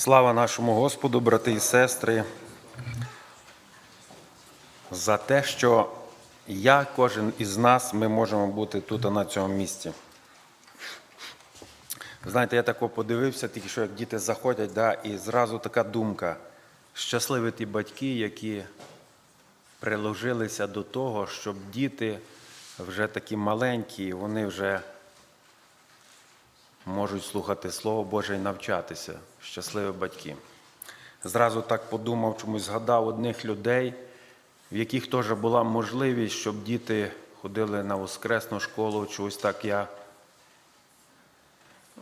Слава нашому Господу, брати і сестри, за те, що я, кожен із нас, ми можемо бути тут на цьому місці. Знаєте, я тако подивився, тільки що як діти заходять, да, і зразу така думка. Щасливі ті батьки, які приложилися до того, щоб діти вже такі маленькі, вони вже можуть слухати Слово Боже і навчатися. Щасливі батьки. Зразу так подумав, чомусь згадав одних людей, в яких теж була можливість, щоб діти ходили на воскресну школу, чи ось так я.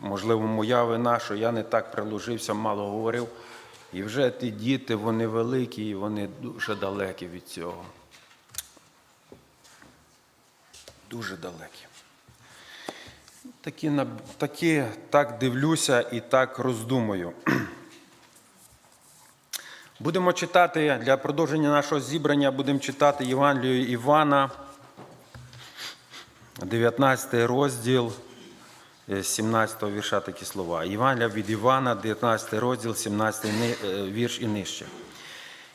Можливо, моя вина, що я не так приложився, мало говорив. І вже ті діти, вони великі і вони дуже далекі від цього. Дуже далекі. Такі, такі так дивлюся і так роздумую. Будемо читати для продовження нашого зібрання, будемо читати Євангелію Івана, 19 розділ, е, 17 вірша такі слова. Євангелія від Івана, 19 розділ, 17 е, вірш і нижче.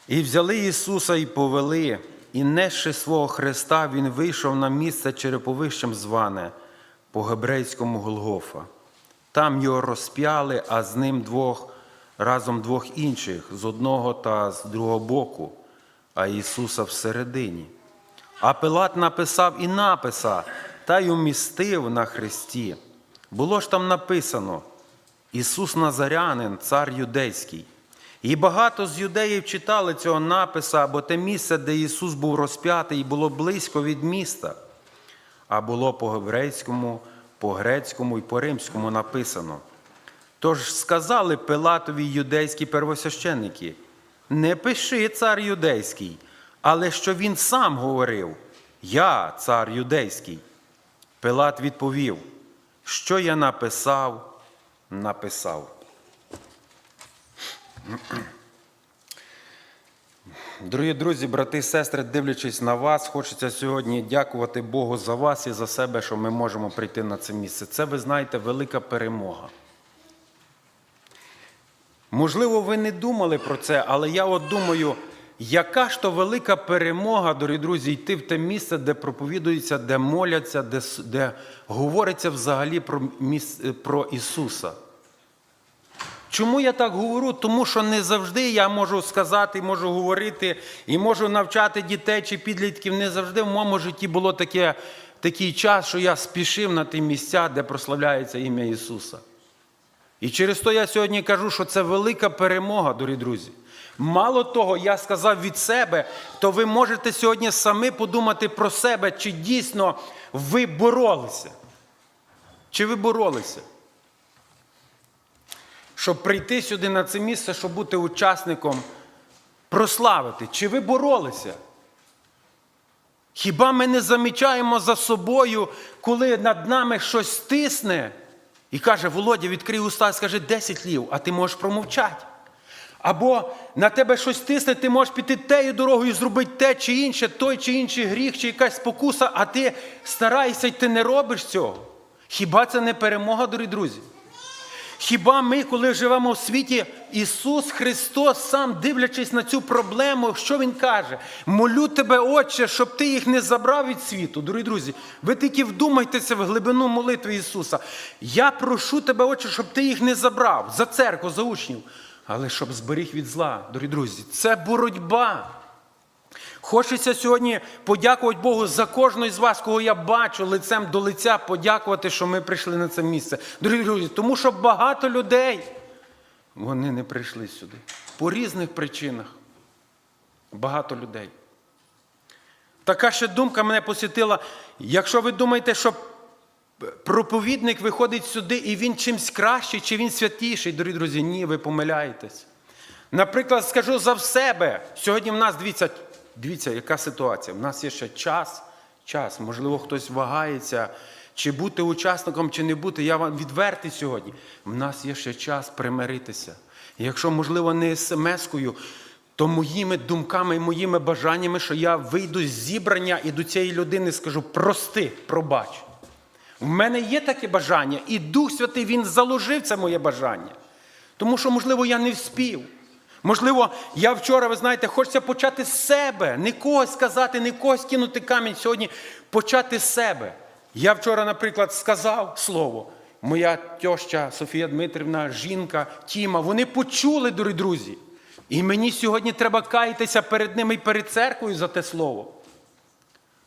І взяли Ісуса і повели, і несши свого Христа, Він вийшов на місце череповищем зване по гебрейському Голгофа. Там його розп'яли, а з ним двох, разом двох інших, з одного та з другого боку, а Ісуса всередині. А Пилат написав і написа, та й умістив на хресті. Було ж там написано: Ісус Назарянин, цар юдейський. І багато з юдеїв читали цього написа, бо те місце, де Ісус був розп'ятий, було близько від міста, а було по геврейському, по грецькому і по римському написано. Тож сказали Пилатові юдейські первосвященники, не пиши цар юдейський, але що він сам говорив: Я цар юдейський. Пилат відповів, що я написав, написав. Дорогі друзі, брати і сестри, дивлячись на вас, хочеться сьогодні дякувати Богу за вас і за себе, що ми можемо прийти на це місце. Це, ви знаєте, велика перемога. Можливо, ви не думали про це, але я от думаю, яка ж то велика перемога, дорогі друзі, йти в те місце, де проповідується, де моляться, де, де говориться взагалі про, про Ісуса. Чому я так говорю? Тому що не завжди я можу сказати, можу говорити і можу навчати дітей чи підлітків. Не завжди в моєму житті було таке, такий час, що я спішив на ті місця, де прославляється ім'я Ісуса. І через то я сьогодні кажу, що це велика перемога, дорогі друзі. Мало того, я сказав від себе, то ви можете сьогодні самі подумати про себе, чи дійсно ви боролися. Чи ви боролися? Щоб прийти сюди на це місце, щоб бути учасником, прославити. Чи ви боролися? Хіба ми не замічаємо за собою, коли над нами щось тисне і каже, Володя, відкрий уста і скажи 10 лів, а ти можеш промовчати. Або на тебе щось тисне, ти можеш піти тею дорогою, зробити те чи інше, той чи інший гріх, чи якась спокуса, а ти стараєшся і ти не робиш цього. Хіба це не перемога, дорогі друзі? Хіба ми, коли живемо в світі, Ісус Христос, сам дивлячись на цю проблему, що Він каже? Молю тебе, Отче, щоб ти їх не забрав від світу. Дорогі друзі, ви тільки вдумайтеся в глибину молитви Ісуса. Я прошу тебе, Отче, щоб ти їх не забрав за церкву, за учнів, але щоб зберіг від зла. Дорогі друзі, це боротьба. Хочеться сьогодні подякувати Богу за кожного з вас, кого я бачу лицем до лиця, подякувати, що ми прийшли на це місце. Дорогі друзі, тому що багато людей вони не прийшли сюди. По різних причинах. Багато людей. Така ще думка мене посітила. Якщо ви думаєте, що проповідник виходить сюди і він чимсь кращий, чи він святіший, дорогі друзі, ні, ви помиляєтесь. Наприклад, скажу за себе. Сьогодні в нас дивіться, дивіться, яка ситуація. В нас є ще час, час. Можливо, хтось вагається, чи бути учасником, чи не бути. Я вам відвертий сьогодні. В нас є ще час примиритися. Якщо, можливо, не смс-кою, то моїми думками і моїми бажаннями, що я вийду з зібрання і до цієї людини скажу прости, пробач. В мене є таке бажання, і Дух Святий Він заложив це моє бажання. Тому що, можливо, я не вспів. Можливо, я вчора, ви знаєте, хочеться почати з себе, не когось сказати, не когось кинути камінь сьогодні, почати з себе. Я вчора, наприклад, сказав слово. Моя тьоща Софія Дмитрівна, жінка, Тіма, вони почули, дорогі друзі. І мені сьогодні треба каятися перед ними і перед церквою за те слово.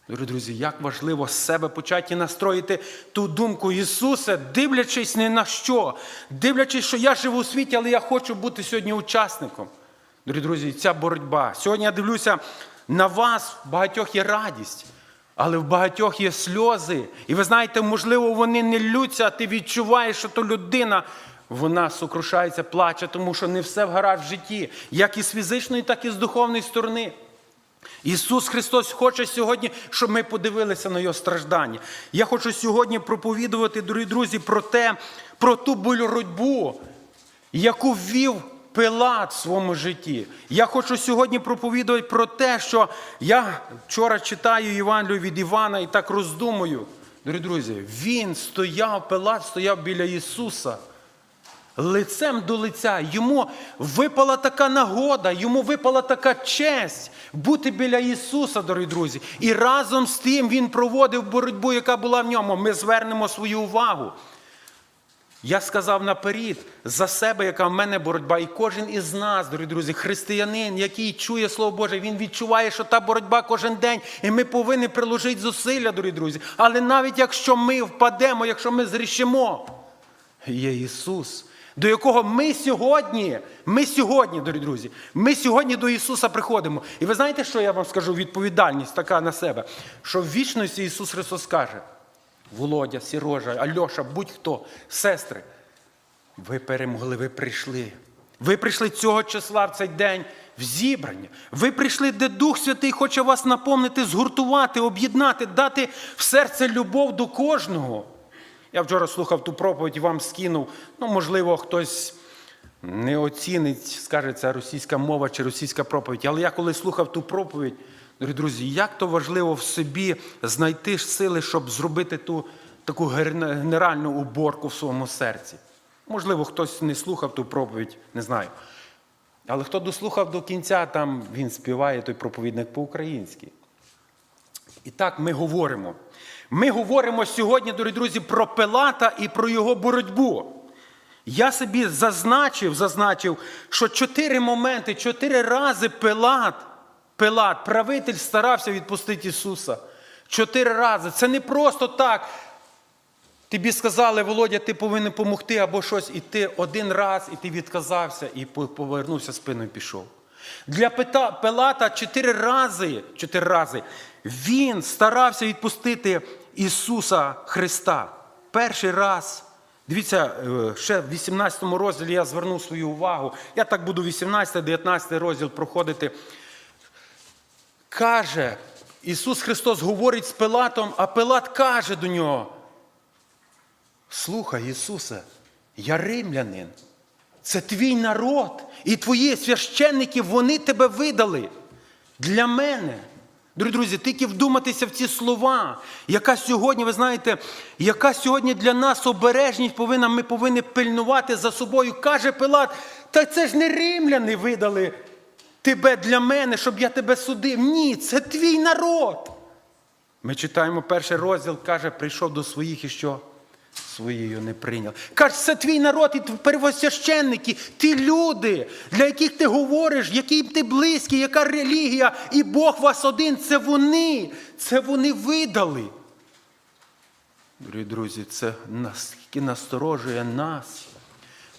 Дорогі друзі, як важливо з себе почати настроїти ту думку Ісуса, дивлячись не на що, дивлячись, що я живу у світі, але я хочу бути сьогодні учасником. Дорогі друзі, ця боротьба. Сьогодні я дивлюся на вас, в багатьох є радість, але в багатьох є сльози. І ви знаєте, можливо, вони не лються, а ти відчуваєш, що то людина. Вона сокрушається, плаче, тому що не все вгараж в житті, як і з фізичної, так і з духовної сторони. Ісус Христос хоче сьогодні, щоб ми подивилися на Його страждання. Я хочу сьогодні проповідувати, дорогі друзі, про те, про ту боротьбу, яку ввів Пилат в своєму житті. Я хочу сьогодні проповідувати про те, що я вчора читаю Євангелію від Івана і так роздумую. Дорогі друзі, він стояв, Пилат стояв біля Ісуса лицем до лиця. Йому випала така нагода, йому випала така честь бути біля Ісуса, дорогі друзі. І разом з тим Він проводив боротьбу, яка була в ньому. Ми звернемо свою увагу. Я сказав наперед за себе, яка в мене боротьба, і кожен із нас, дорогі друзі, християнин, який чує Слово Боже, він відчуває, що та боротьба кожен день, і ми повинні приложити зусилля, дорогі друзі. Але навіть якщо ми впадемо, якщо ми зрішимо, є Ісус, до якого ми сьогодні, ми сьогодні, дорогі друзі, ми сьогодні до Ісуса приходимо. І ви знаєте, що я вам скажу? Відповідальність така на себе, що в вічності Ісус Христос каже, Володя, Сірожа, Альоша, будь-хто, сестри, ви перемогли, ви прийшли. Ви прийшли цього числа в цей день в зібрання. Ви прийшли, де Дух Святий хоче вас наповнити, згуртувати, об'єднати, дати в серце любов до кожного. Я вчора слухав ту проповідь і вам скинув. Ну, можливо, хтось не оцінить, скаже, це російська мова чи російська проповідь. Але я коли слухав ту проповідь, друзі, як то важливо в собі знайти сили, щоб зробити ту таку генеральну уборку в своєму серці. Можливо, хтось не слухав ту проповідь, не знаю. Але хто дослухав до кінця, там він співає той проповідник по-українськи. І так ми говоримо. Ми говоримо сьогодні, дорогі друзі, про Пилата і про його боротьбу. Я собі зазначив, зазначив, що чотири моменти, чотири рази Пилат, Пилат, правитель, старався відпустити Ісуса. Чотири рази. Це не просто так. Тобі сказали, Володя, ти повинен допомогти або щось, і ти один раз, і ти відказався, і повернувся спиною пішов. Для Пилата чотири рази, чотири рази він старався відпустити Ісуса Христа. Перший раз, дивіться, ще в 18 розділі я звернув свою увагу. Я так буду 18-19 розділ проходити. Каже, Ісус Христос говорить з Пилатом, а Пилат каже до нього: Слухай, Ісусе, я римлянин. Це твій народ, і твої священники, вони тебе видали для мене. Дорогі друзі, тільки вдуматися в ці слова, яка сьогодні, ви знаєте, яка сьогодні для нас обережність повинна, ми повинні пильнувати за собою. Каже Пилат, та це ж не римляни видали тебе для мене, щоб я тебе судив. Ні, це твій народ. Ми читаємо перший розділ, каже, прийшов до своїх і що? Своєю не прийняв. Каже, це твій народ і первосвященники, ті люди, для яких ти говориш, яким ти близький, яка релігія, і Бог вас один, це вони, це вони видали. Дорогі друзі, це наскільки насторожує нас.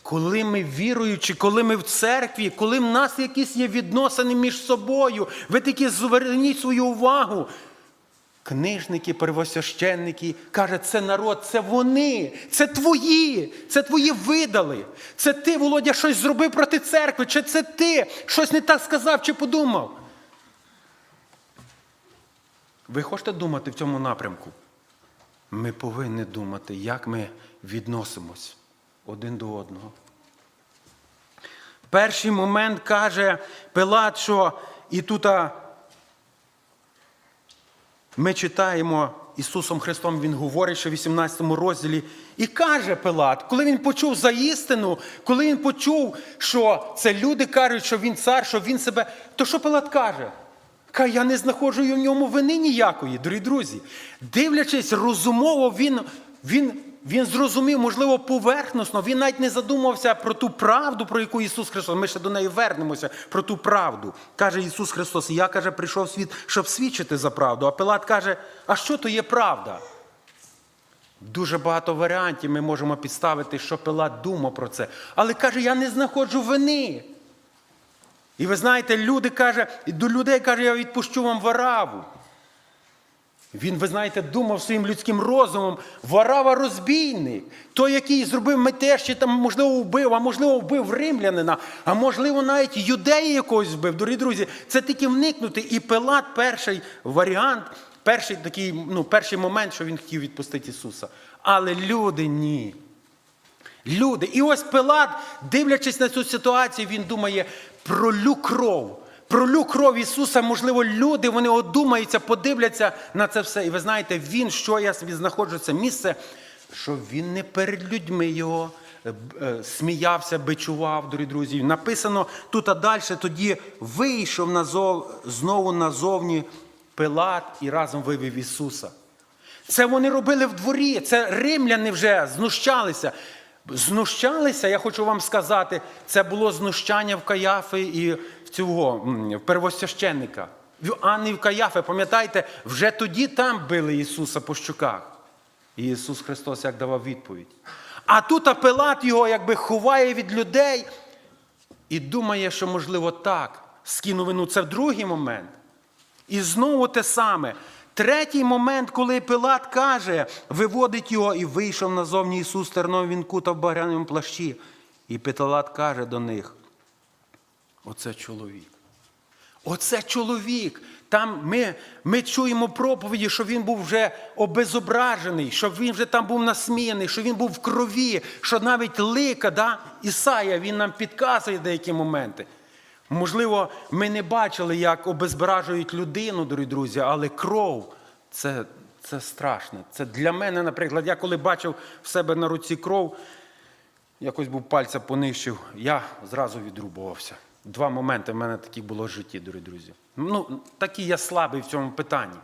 Коли ми віруючи, коли ми в церкві, коли в нас якісь є відносини між собою, ви такі зверніть свою увагу. Книжники, первосвященники, каже, це народ, це вони, це твої, це твої видали. Це ти, Володя, щось зробив проти церкви, чи це ти щось не так сказав чи подумав. Ви хочете думати в цьому напрямку? Ми повинні думати, як ми відносимось один до одного. Перший момент каже Пилат, що і тут ми читаємо Ісусом Христом Він говорить, що в 18 розділі, і каже Пилат, коли він почув за істину, коли він почув, що це люди кажуть, що він цар, що він себе. То що Пилат каже? Каже, я не знаходжу в ньому вини ніякої, дорогі друзі. Дивлячись розумово, він, він, він зрозумів, можливо, поверхносно, він навіть не задумався про ту правду, про яку Ісус Христос. Ми ще до неї вернемося, про ту правду. Каже Ісус Христос, я каже, прийшов в світ, щоб свідчити за правду. А Пилат каже, а що то є правда? Дуже багато варіантів ми можемо підставити, що Пилат думав про це. Але каже, я не знаходжу вини. І ви знаєте, люди каже, до людей каже, я відпущу вам вараву. Він, ви знаєте, думав своїм людським розумом, варава розбійник, той, який зробив метеж, чи там, можливо, вбив, а можливо, вбив римлянина, а можливо, навіть юдеї якогось вбив. Дорогі друзі, це тільки вникнути. І Пилат перший варіант, перший такий, ну, перший момент, що він хотів відпустити Ісуса. Але люди ні. Люди. І ось Пилат, дивлячись на цю ситуацію, він думає про лю кров. Про лю кров Ісуса, можливо, люди, вони одумаються, подивляться на це все. І ви знаєте, він, що я собі знаходжу, це місце, що він не перед людьми його е, е, сміявся, бичував, дорогі друзі. Написано тут а далі, тоді вийшов назов, знову назовні Пилат і разом вивів Ісуса. Це вони робили в дворі, це римляни вже знущалися. Знущалися, я хочу вам сказати, це було знущання в Каяфи і в цього в первосвященника. В Анни в Каяфи, пам'ятаєте, вже тоді там били Ісуса по щуках. І Ісус Христос як давав відповідь. А тут Пилат його якби ховає від людей і думає, що можливо так. Скину вину. Це другий момент. І знову те саме. Третій момент, коли Пилат каже, виводить його і вийшов назовні Ісус в терновому вінку та в багряному плащі. І Пилат каже до них: Оце чоловік. Оце чоловік. Там ми, ми чуємо проповіді, що він був вже обезображений, що він вже там був насміяний, що він був в крові, що навіть лика, да? Ісая, він нам підказує деякі моменти. Можливо, ми не бачили, як обезбражують людину, дорогі друзі, але кров це, це страшне. Це для мене, наприклад, я коли бачив в себе на руці кров, якось був пальця понищив, я зразу відрубувався. Два моменти в мене такі було в житті, дорогі друзі. Ну, такий я слабий в цьому питанні.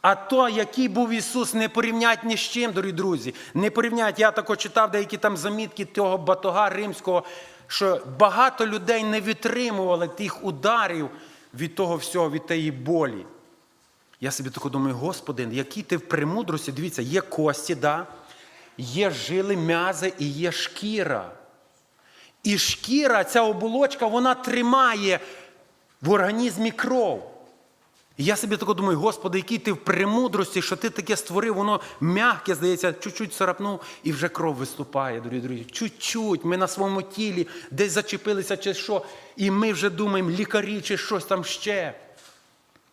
А то, який був Ісус, не порівнять ні з чим, дорогі друзі. Не порівнять. Я тако читав деякі там замітки того батога римського, що багато людей не витримували тих ударів від того всього, від тієї болі. Я собі тако думаю, Господи, який ти в премудрості, дивіться, є кості, да? є жили, м'язи і є шкіра. І шкіра, ця оболочка, вона тримає в організмі кров. І я собі тако думаю, Господи, який ти в премудрості, що ти таке створив, воно м'яке, здається, чуть-чуть царапнув і вже кров виступає, дорогі друзі. Чуть-чуть. Ми на своєму тілі десь зачепилися чи що, і ми вже думаємо, лікарі чи щось там ще.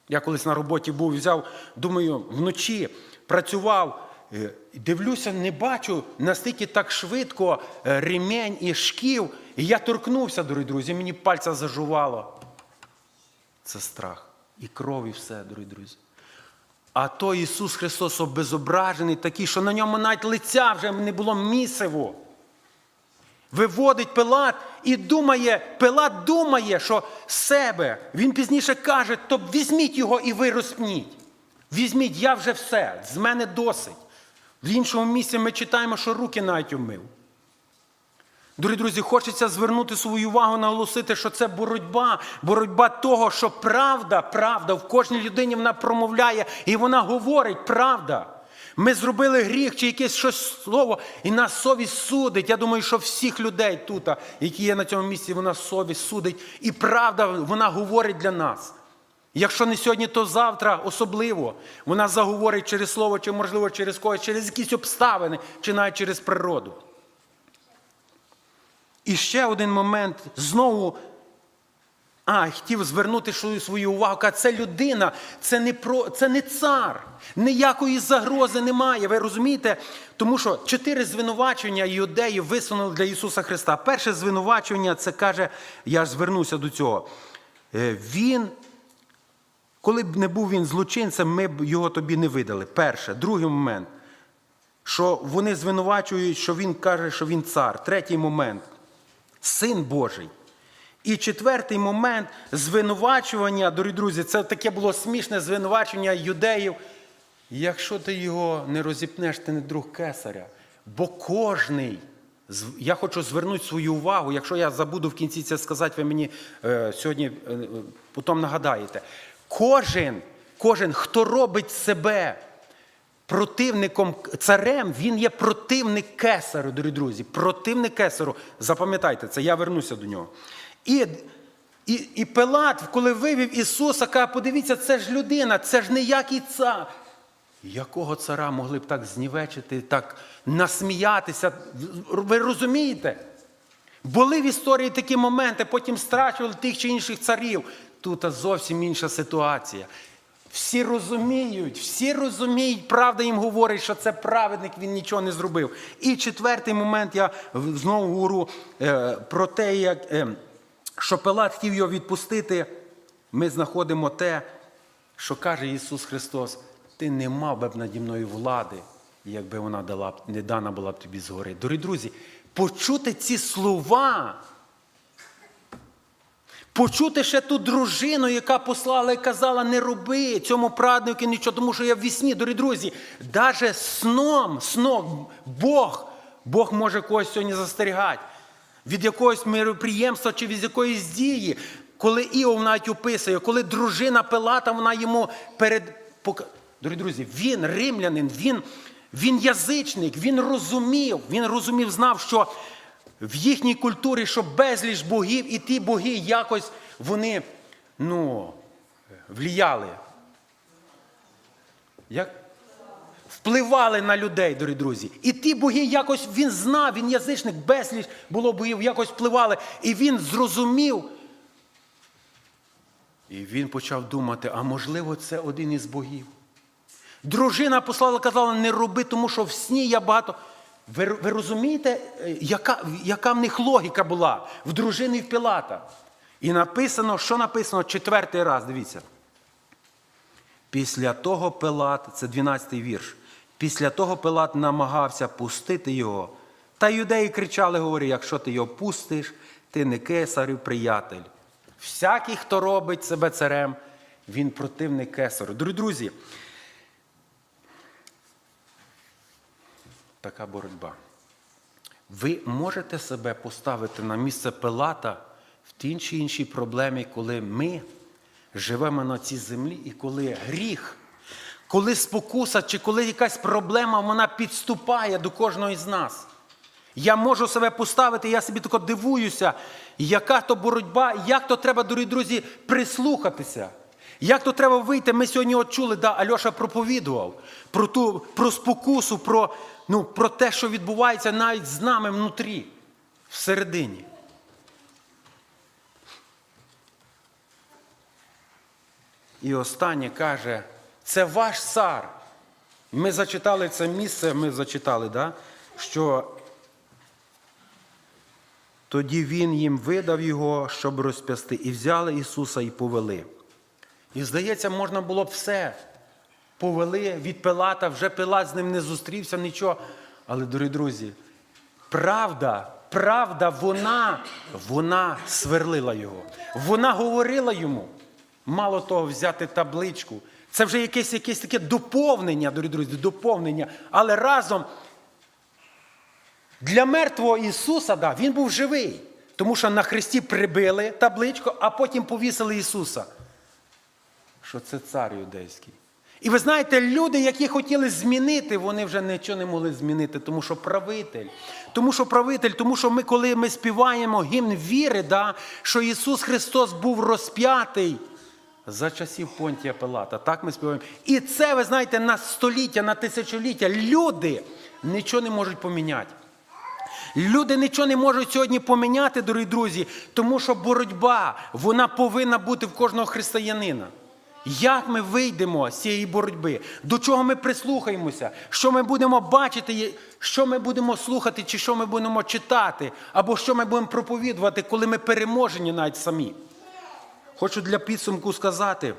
Я колись на роботі був, взяв, думаю, вночі працював. Е, Дивлюся, не бачу настільки так швидко е, ремень і шків. І я торкнувся, дорогі друзі, мені пальця зажувало. Це страх. І кров, і все, дорогі друзі. А то Ісус Христос обезображений, такий, що на ньому навіть лиця вже не було місиво. Виводить Пилат і думає, Пилат думає, що себе. Він пізніше каже, то візьміть його і ви розпніть. Візьміть, я вже все, з мене досить. В іншому місці ми читаємо, що руки навіть умив. Дорогі друзі, хочеться звернути свою увагу, наголосити, що це боротьба, боротьба того, що правда, правда в кожній людині вона промовляє і вона говорить правда. Ми зробили гріх чи якесь щось слово, і нас совість судить. Я думаю, що всіх людей тут, які є на цьому місці, вона совість судить. І правда, вона говорить для нас. Якщо не сьогодні, то завтра особливо. Вона заговорить через слово, чи, можливо, через когось, через якісь обставини, чи навіть через природу. І ще один момент знову. А, хотів звернути свою, увагу. Каже, Це людина, це не про, це не цар. Ніякої загрози немає. Ви розумієте? Тому що чотири звинувачення юдеї висунули для Ісуса Христа. Перше звинувачення це каже, я ж звернуся до цього. Е, Він Коли б не був він злочинцем, ми б його тобі не видали. Перше. Другий момент, що вони звинувачують, що він каже, що він цар. Третій момент син Божий. І четвертий момент звинувачування, дорогі друзі, це таке було смішне звинувачення юдеїв. Якщо ти його не розіпнеш, ти не друг кесаря. Бо кожний, я хочу звернути свою увагу, якщо я забуду в кінці це сказати, ви мені е, сьогодні е, е, потім нагадаєте. Кожен, кожен, хто робить себе противником царем, він є противник кесару, дорогі друзі. Противник кесару. Запам'ятайте це, я вернуся до нього. І, і, і Пилат, коли вивів Ісуса, каже, подивіться, це ж людина, це ж ніякий цар. Якого цара могли б так знівечити, так насміятися? Ви розумієте? Були в історії такі моменти, потім страчували тих чи інших царів. Тут зовсім інша ситуація. Всі розуміють, всі розуміють, правда їм говорить, що це праведник, він нічого не зробив. І четвертий момент я знову говорю е, про те, як, е, що Пилат хотів його відпустити. Ми знаходимо те, що каже Ісус Христос: ти не мав би б наді мною влади, якби вона дала, не дана була б тобі згори. Дорогі друзі, почути ці слова. Почути ще ту дружину, яка послала і казала, не роби цьому праведнику нічого, тому що я в вісні, дорогі друзі, даже сном, сном Бог, Бог може когось сьогодні застерігати від якогось мироприємства чи від якоїсь дії. Коли Іов навіть описує, коли дружина Пилата, вона йому перед. Дорогі друзі, він римлянин, він, він язичник, він розумів, він розумів, знав, що в їхній культурі, що безліч богів, і ті боги якось вони ну, вліяли. Як? Впливали на людей, дорогі друзі. І ті боги якось він знав, він язичник, безліч було богів, якось впливали. І він зрозумів. І він почав думати, а можливо, це один із богів. Дружина послала, казала, не роби, тому що в сні я багато. Ви, ви розумієте, е, яка, яка в них логіка була в дружини в Пілата? І написано, що написано четвертий раз, дивіться. Після того Пилат, це 12-й вірш. Після того Пилат намагався пустити його. Та юдеї кричали, говорять, якщо ти його пустиш, ти не кесарів приятель. Всякий, хто робить себе царем, він противник. Дорогі друзі, така боротьба. Ви можете себе поставити на місце Пилата в тій чи іншій проблемі, коли ми живемо на цій землі і коли гріх, коли спокуса чи коли якась проблема вона підступає до кожного із нас. Я можу себе поставити, я собі тако дивуюся, яка то боротьба, як то треба, дорогі друзі, прислухатися. Як то треба вийти? Ми сьогодні от чули, да, Альоша проповідував про ту про спокусу, про, ну, про те, що відбувається навіть з нами внутрі, всередині. І останнє каже, це ваш цар. Ми зачитали це місце, ми зачитали, да? що тоді він їм видав його, щоб розп'ясти, і взяли Ісуса і повели. І здається, можна було б все. Повели від Пилата, вже Пилат з ним не зустрівся, нічого. Але, дорогі друзі, правда, правда, вона, вона сверлила його. Вона говорила йому. Мало того, взяти табличку. Це вже якесь, якесь таке доповнення, дорогі друзі, доповнення. Але разом для мертвого Ісуса, да, він був живий. Тому що на хресті прибили табличку, а потім повісили Ісуса. Що це цар юдейський. І ви знаєте, люди, які хотіли змінити, вони вже нічого не могли змінити, тому що правитель. Тому що правитель, тому що ми, коли ми співаємо гімн віри, да, що Ісус Христос був розп'ятий за часів Понтія Пилата. Так ми співаємо. І це, ви знаєте, на століття, на тисячоліття люди нічого не можуть поміняти. Люди нічого не можуть сьогодні поміняти, дорогі друзі, тому що боротьба вона повинна бути в кожного християнина. Як ми вийдемо з цієї боротьби? До чого ми прислухаємося? Що ми будемо бачити, що ми будемо слухати, чи що ми будемо читати, або що ми будемо проповідувати, коли ми переможені навіть самі? Хочу для підсумку сказати,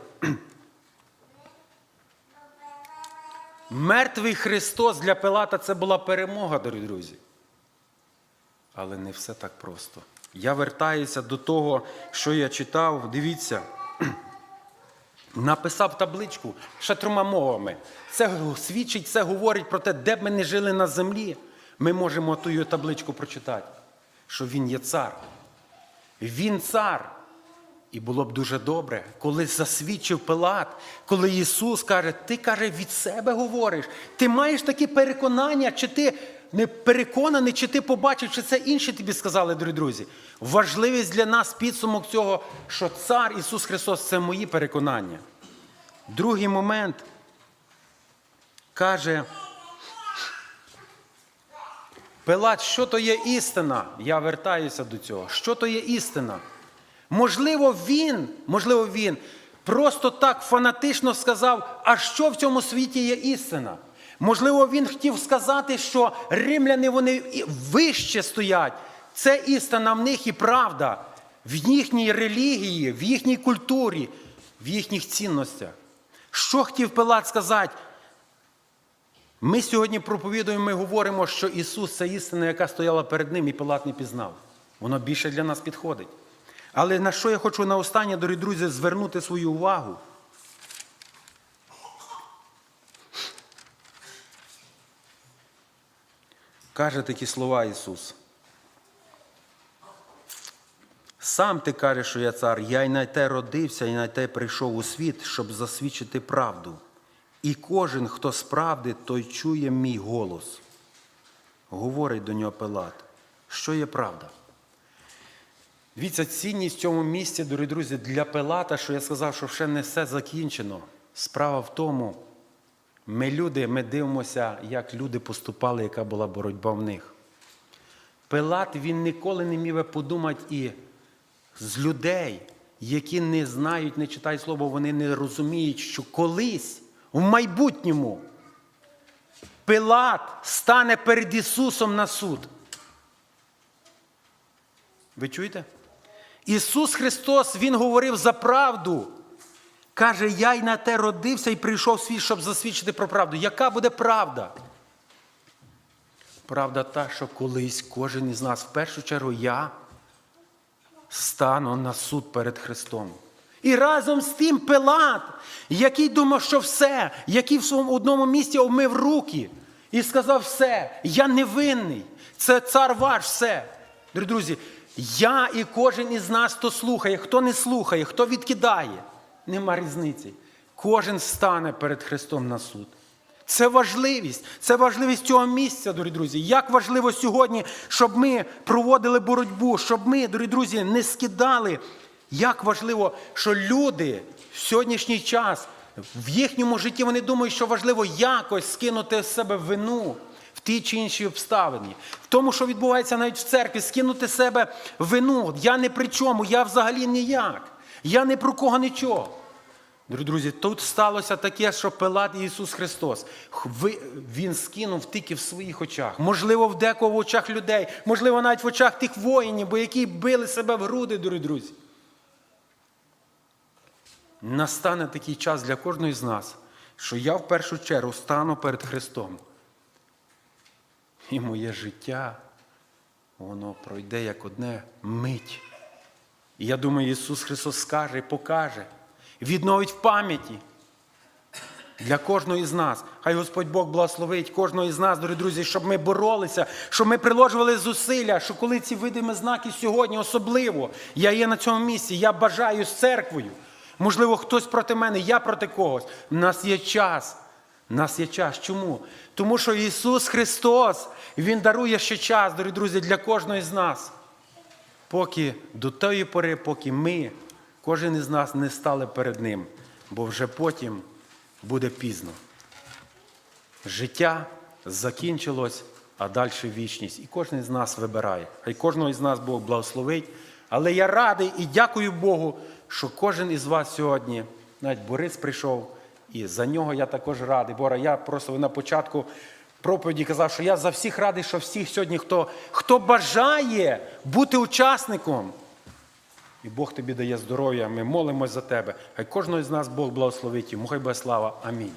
Мертвий Христос для Пилата це була перемога, дорогі друзі. Але не все так просто. Я вертаюся до того, що я читав. Дивіться, написав табличку ще трьома мовами. Це свідчить, це говорить про те, де б ми не жили на землі. Ми можемо ту табличку прочитати, що він є цар. Він цар. І було б дуже добре, коли засвідчив Пилат, коли Ісус каже, ти каже, від себе говориш. Ти маєш такі переконання, чи ти не переконаний, чи ти побачив, чи це інші тобі сказали, дорогі друзі. Важливість для нас підсумок цього, що цар Ісус Христос це мої переконання. Другий момент каже. Пилат, що то є істина? Я вертаюся до цього. Що то є істина? Можливо, він, можливо, він просто так фанатично сказав, а що в цьому світі є істина? Можливо, він хотів сказати, що римляни вони вище стоять. Це істина в них і правда в їхній релігії, в їхній культурі, в їхніх цінностях. Що хотів Пилат сказати? Ми сьогодні проповідуємо, ми говоримо, що Ісус це істина, яка стояла перед Ним, і Пилат не пізнав. Воно більше для нас підходить. Але на що я хочу на останнє, дорогі друзі, звернути свою увагу? Каже такі слова Ісус. Сам ти кажеш, що я цар, я й на те родився, і на те прийшов у світ, щоб засвідчити правду. І кожен, хто справди, той чує мій голос. Говорить до нього Пилат, що є правда. Дивіться, цінність в цьому місці, дорогі друзі, для Пилата, що я сказав, що ще не все закінчено. Справа в тому, ми люди, ми дивимося, як люди поступали, яка була боротьба в них. Пилат він ніколи не міг подумати і з людей, які не знають, не читають слово, вони не розуміють, що колись в майбутньому Пилат стане перед Ісусом на суд. Ви чуєте? Ісус Христос, Він говорив за правду. Каже, я й на те родився і прийшов світ, щоб засвідчити про правду. Яка буде правда? Правда та, що колись кожен із нас, в першу чергу, я стану на суд перед Христом. І разом з тим Пилат, який думав, що все, який в своєму одному місці омив руки і сказав все, я невинний, це цар ваш, все. Друзі, я і кожен із нас, хто слухає, хто не слухає, хто відкидає, нема різниці. Кожен стане перед Христом на суд. Це важливість, це важливість цього місця, дорогі друзі. Як важливо сьогодні, щоб ми проводили боротьбу, щоб ми, дорогі друзі, не скидали. Як важливо, що люди в сьогоднішній час в їхньому житті вони думають, що важливо якось скинути з себе вину в ті чи інші обставини. В тому, що відбувається навіть в церкві, скинути з себе вину. Я не при чому, я взагалі ніяк. Я не про кого нічого. Друзі, тут сталося таке, що Пилат Ісус Христос. Він скинув тільки в своїх очах. Можливо, в декого в очах людей, можливо, навіть в очах тих воїнів, бо які били себе в груди, дорогі друзі. Настане такий час для кожного з нас, що я в першу чергу стану перед Христом. І моє життя, воно пройде як одне мить. І я думаю, Ісус Христос скаже покаже, відновить в пам'яті для кожного із нас. Хай Господь Бог благословить кожного із нас, дорогі друзі, щоб ми боролися, щоб ми приложували зусилля, що коли ці видимі знаки сьогодні, особливо, я є на цьому місці, я бажаю з церквою. Можливо, хтось проти мене, я проти когось. У нас є час. У нас є час. Чому? Тому що Ісус Христос, Він дарує ще час, дорогі друзі, для кожного з нас. Поки до тої пори, поки ми, кожен із нас не стали перед Ним, бо вже потім буде пізно. Життя закінчилось, а далі вічність. І кожен з нас вибирає. Хай кожного із нас Бог благословить. Але я радий і дякую Богу, що кожен із вас сьогодні, навіть Борис прийшов, і за нього я також радий. Бора, я просто на початку проповіді казав, що я за всіх радий, що всіх сьогодні, хто, хто бажає бути учасником. І Бог тобі дає здоров'я, ми молимось за тебе. Хай кожного з нас Бог благословить йому. Хай буде слава. Амінь.